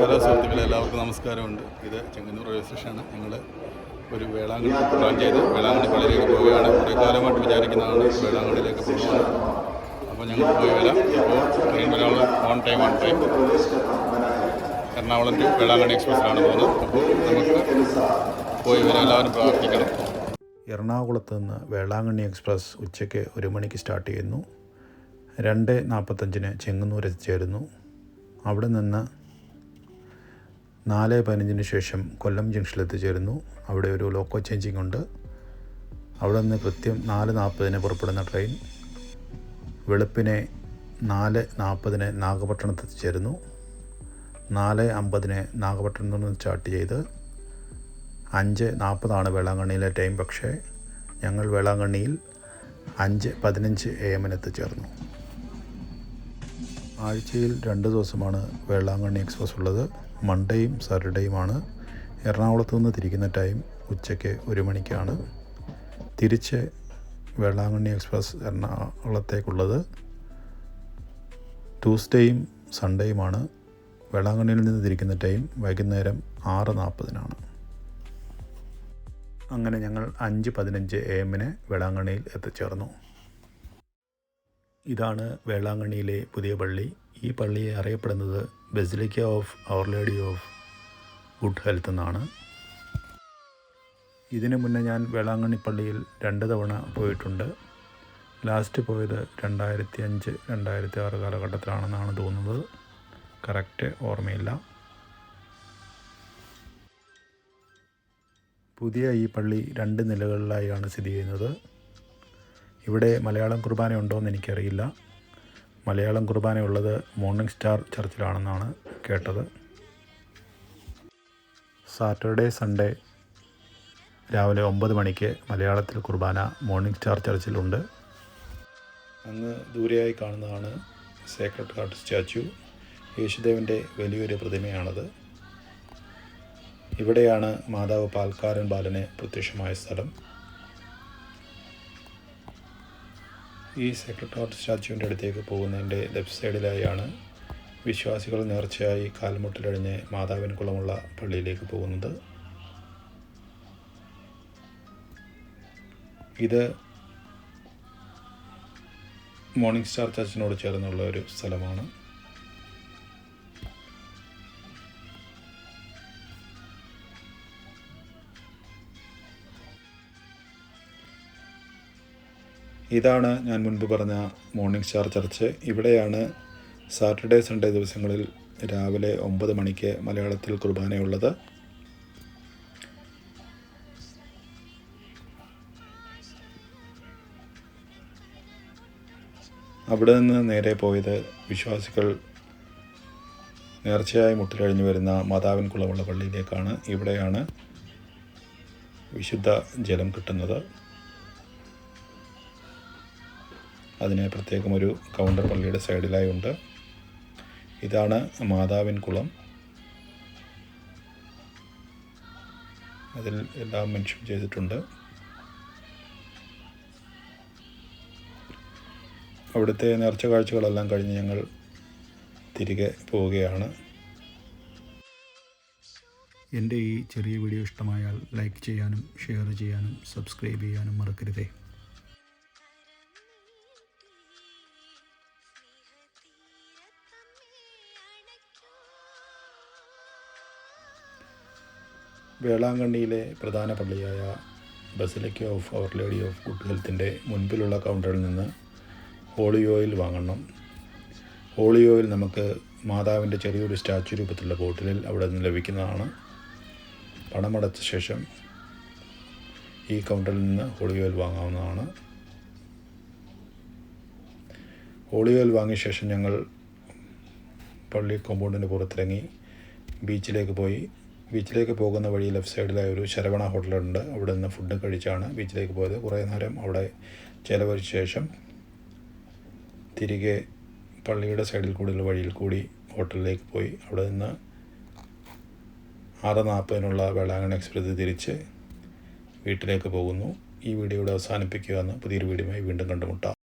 Hello സുഹൃത്തുക്കളെ എല്ലാവർക്കും നമസ്കാരമുണ്ട്. ഇത് ചെങ്ങന്നൂർ റെയിൽവേ സ്റ്റേഷനാണ്. ഞങ്ങൾ ഒരു വേളാങ്കണ്ണി പ്ലാൻ ചെയ്ത് വേളാങ്കണ്ണി പള്ളിയിലേക്ക് പോവുകയാണ്. കുറേ കാലമായിട്ട് വിചാരിക്കുന്നതാണ് വേളാങ്കണ്ണിയിലേക്ക് പോകുന്നത് അപ്പോൾ ഞങ്ങൾ പോയി വരാം. അപ്പോൾ ട്രെയിൻ വരാനുള്ള on time on time Ernakulam to Velankanni എക്സ്പ്രസ്സിലാണ് പോകുന്നത്. അപ്പോൾ നമുക്ക് പോയി വരാം. എല്ലാവരും പ്രാർത്ഥിക്കണം. എറണാകുളത്ത് നിന്ന് വേളാങ്കണ്ണി എക്സ്പ്രസ് ഉച്ചയ്ക്ക് ഒരു മണിക്ക് സ്റ്റാർട്ട് ചെയ്യുന്നു. രണ്ട് നാൽപ്പത്തഞ്ചിന് ചെങ്ങന്നൂർ എത്തിച്ചേരുന്നു. അവിടെ നിന്ന് നാല് പതിനഞ്ചിന് ശേഷം കൊല്ലം ജംഗ്ഷനിൽ എത്തിച്ചേരുന്നു അവിടെ ഒരു ലോക്കോ ചേഞ്ചിങ് ഉണ്ട്. അവിടെ നിന്ന് കൃത്യം നാല് നാൽപ്പതിന് പുറപ്പെടുന്ന ട്രെയിൻ. വെളുപ്പിനെ നാല് നാൽപ്പതിന് നാഗപട്ടണത്ത് എത്തിച്ചേരുന്നു നാല് അമ്പതിന് നാഗപട്ടണത്ത് നിന്ന് സ്റ്റാർട്ട് ചെയ്ത് അഞ്ച് നാൽപ്പതാണ് വേളാങ്കണ്ണിയിലെ ടൈം. പക്ഷേ ഞങ്ങൾ വേളാങ്കണ്ണിയിൽ അഞ്ച് പതിനഞ്ച് എ എമ്മിന് എത്തിച്ചേർന്നു. ആഴ്ചയിൽ രണ്ട് ദിവസമാണ് വേളാങ്കണ്ണി എക്സ്പ്രസ് ഉള്ളത്. മൺഡേയും സാറ്റർഡേയുമാണ്. എറണാകുളത്ത് നിന്ന് തിരിക്കുന്ന ടൈം ഉച്ചയ്ക്ക് ഒരു മണിക്കാണ്. തിരിച്ച് വേളാങ്കണ്ണി എക്സ്പ്രസ് എറണാകുളത്തേക്കുള്ളത്. ട്യൂസ്ഡേയും സൺഡേയുമാണ്. വേളാങ്കണ്ണിയിൽ നിന്ന് തിരിക്കുന്ന ടൈം വൈകുന്നേരം ആറ് നാൽപ്പതിനാണ്. അങ്ങനെ ഞങ്ങൾ അഞ്ച് പതിനഞ്ച് എ എമ്മിന് വേളാങ്കണ്ണിയിൽ എത്തിച്ചേർന്നു. ഇതാണ് വേളാങ്കണ്ണിയിലെ പുതിയ പള്ളി. ഈ പള്ളിയെ അറിയപ്പെടുന്നത് basilica of our lady of good health എന്നാണ്. ഇതിനു മുന്നേ ഞാൻ വേളാങ്കണ്ണി പള്ളിയിൽ രണ്ട് തവണ പോയിട്ടുണ്ട്. ലാസ്റ്റ് പോയത് രണ്ടായിരത്തി അഞ്ച് രണ്ടായിരത്തി ആറ് കാലഘട്ടത്തിലാണെന്നാണ് തോന്നുന്നത്. കറക്റ്റ് ഓർമ്മയില്ല. പുതിയ ഈ പള്ളി രണ്ട് നിലകളിലായാണ് സ്ഥിതി ചെയ്യുന്നത്. ഇവിടെ മലയാളം കുർബാന ഉണ്ടോ എന്ന് എനിക്കറിയില്ല. മലയാളം കുർബാന ഉള്ളത് മോർണിംഗ് സ്റ്റാർ ചർച്ചിലാണെന്നാണ് കേട്ടത്. സാറ്റർഡേ സൺഡേ രാവിലെ ഒമ്പത് മണിക്ക് മലയാളത്തിൽ കുർബാന മോർണിംഗ് സ്റ്റാർ ചർച്ചിലുണ്ട് അങ്ങ് ദൂരെയായി കാണുന്നതാണ് സേക്രട്ട് ഹാർട്ട് സ്റ്റാച്യു. യേശുദേവന്റെ വലിയൊരു പ്രതിമയാണത്. ഇവിടെയാണ് മാതാവ് പാൽക്കാരൻ ബാലന് പ്രത്യക്ഷമായ സ്ഥലം. ഈ സെക്രട്ടറി സ്റ്റാച്യുവിന്റെ അടുത്തേക്ക് പോകുന്നതിന്റെ ലെഫ്റ്റ് സൈഡിലായാണ് വിശ്വാസികൾ നേർച്ചയായി കാൽമുട്ടിലഴിഞ്ഞ് മാതാവിൻകുളമുള്ള പള്ളിയിലേക്ക് പോകുന്നത്. ഇത് മോർണിംഗ് സ്റ്റാർ ചർച്ചിനോട് ചേർന്നുള്ള ഒരു സ്ഥലമാണ്. ഇതാണ് ഞാൻ മുൻപ് പറഞ്ഞ മോർണിംഗ് സ്റ്റാർ ചർച്ച്. ഇവിടെയാണ് സാറ്റർഡേ സൺഡേ ദിവസങ്ങളിൽ രാവിലെ ഒമ്പത് മണിക്ക് മലയാളത്തിൽ കുർബാനയുള്ളത്. അവിടെ നിന്ന് നേരെ പോയത് വിശ്വാസികൾ നേർച്ചയായി മുട്ടിലഴിഞ്ഞു വരുന്ന മാതാവിൻ കുളമുള്ള പള്ളിയിലേക്കാണ്. ഇവിടെയാണ് വിശുദ്ധ ജലം കിട്ടുന്നത്. അതിന് പ്രത്യേകം ഒരു കൗണ്ടർ പള്ളിയുടെ സൈഡിലായി ഉണ്ട്. ഇതാണ് മാതാവിൻ കുളം. അതിൽ എല്ലാം മെൻഷൻ ചെയ്തിട്ടുണ്ട്. അവിടുത്തെ നേർച്ച കാഴ്ചകളെല്ലാം കഴിഞ്ഞ് ഞങ്ങൾ തിരികെ പോവുകയാണ്. എന്റെ ഈ ചെറിയ വീഡിയോ ഇഷ്ടമായാൽ ലൈക്ക് ചെയ്യാനും ഷെയർ ചെയ്യാനും സബ്സ്ക്രൈബ് ചെയ്യാനും മറക്കരുതേ. വേളാങ്കണ്ണിയിലെ പ്രധാന പള്ളിയായ basilica of our lady of good ഹെൽത്തിന്റെ മുൻപിലുള്ള കൗണ്ടറിൽ നിന്ന് ഹോളി ഓയിൽ വാങ്ങണം. ഹോളി ഓയിൽ നമുക്ക് മാതാവിന്റെ ചെറിയൊരു സ്റ്റാച്ചു രൂപത്തിലുള്ള ബോട്ടിലിൽ അവിടെ നിന്ന് ലഭിക്കുന്നതാണ്. പണമടച്ച ശേഷം ഈ കൗണ്ടറിൽ നിന്ന് ഹോളി ഓയിൽ വാങ്ങാവുന്നതാണ്. ഹോളി ഓയിൽ വാങ്ങിയ ശേഷം ഞങ്ങൾ പള്ളി കോമ്പൗണ്ടിന് പുറത്തിറങ്ങി ബീച്ചിലേക്ക് പോയി. ബീച്ചിലേക്ക് പോകുന്ന വഴി ലെഫ്റ്റ് സൈഡിലായി ഒരു ശരവണ ഹോട്ടലുണ്ട് അവിടെ നിന്ന് ഫുഡ് കഴിച്ചാണ് ബീച്ചിലേക്ക് പോയത്. കുറേ നേരം അവിടെ ചിലവഴിച്ച ശേഷം തിരികെ പള്ളിയുടെ സൈഡിൽ കൂടിയുള്ള വഴിയിൽ കൂടി ഹോട്ടലിലേക്ക് പോയി. അവിടെ നിന്ന് ആറ് നാൽപ്പതിനുള്ള വേളാങ്കണ്ണി എക്സ്പ്രസ് തിരിച്ച് വീട്ടിലേക്ക് പോകുന്നു. ഈ വീഡിയോ ഇവിടെ അവസാനിപ്പിക്കുക എന്ന് പുതിയൊരു വീഡിയോയുമായി വീണ്ടും കണ്ടുമുട്ടാം.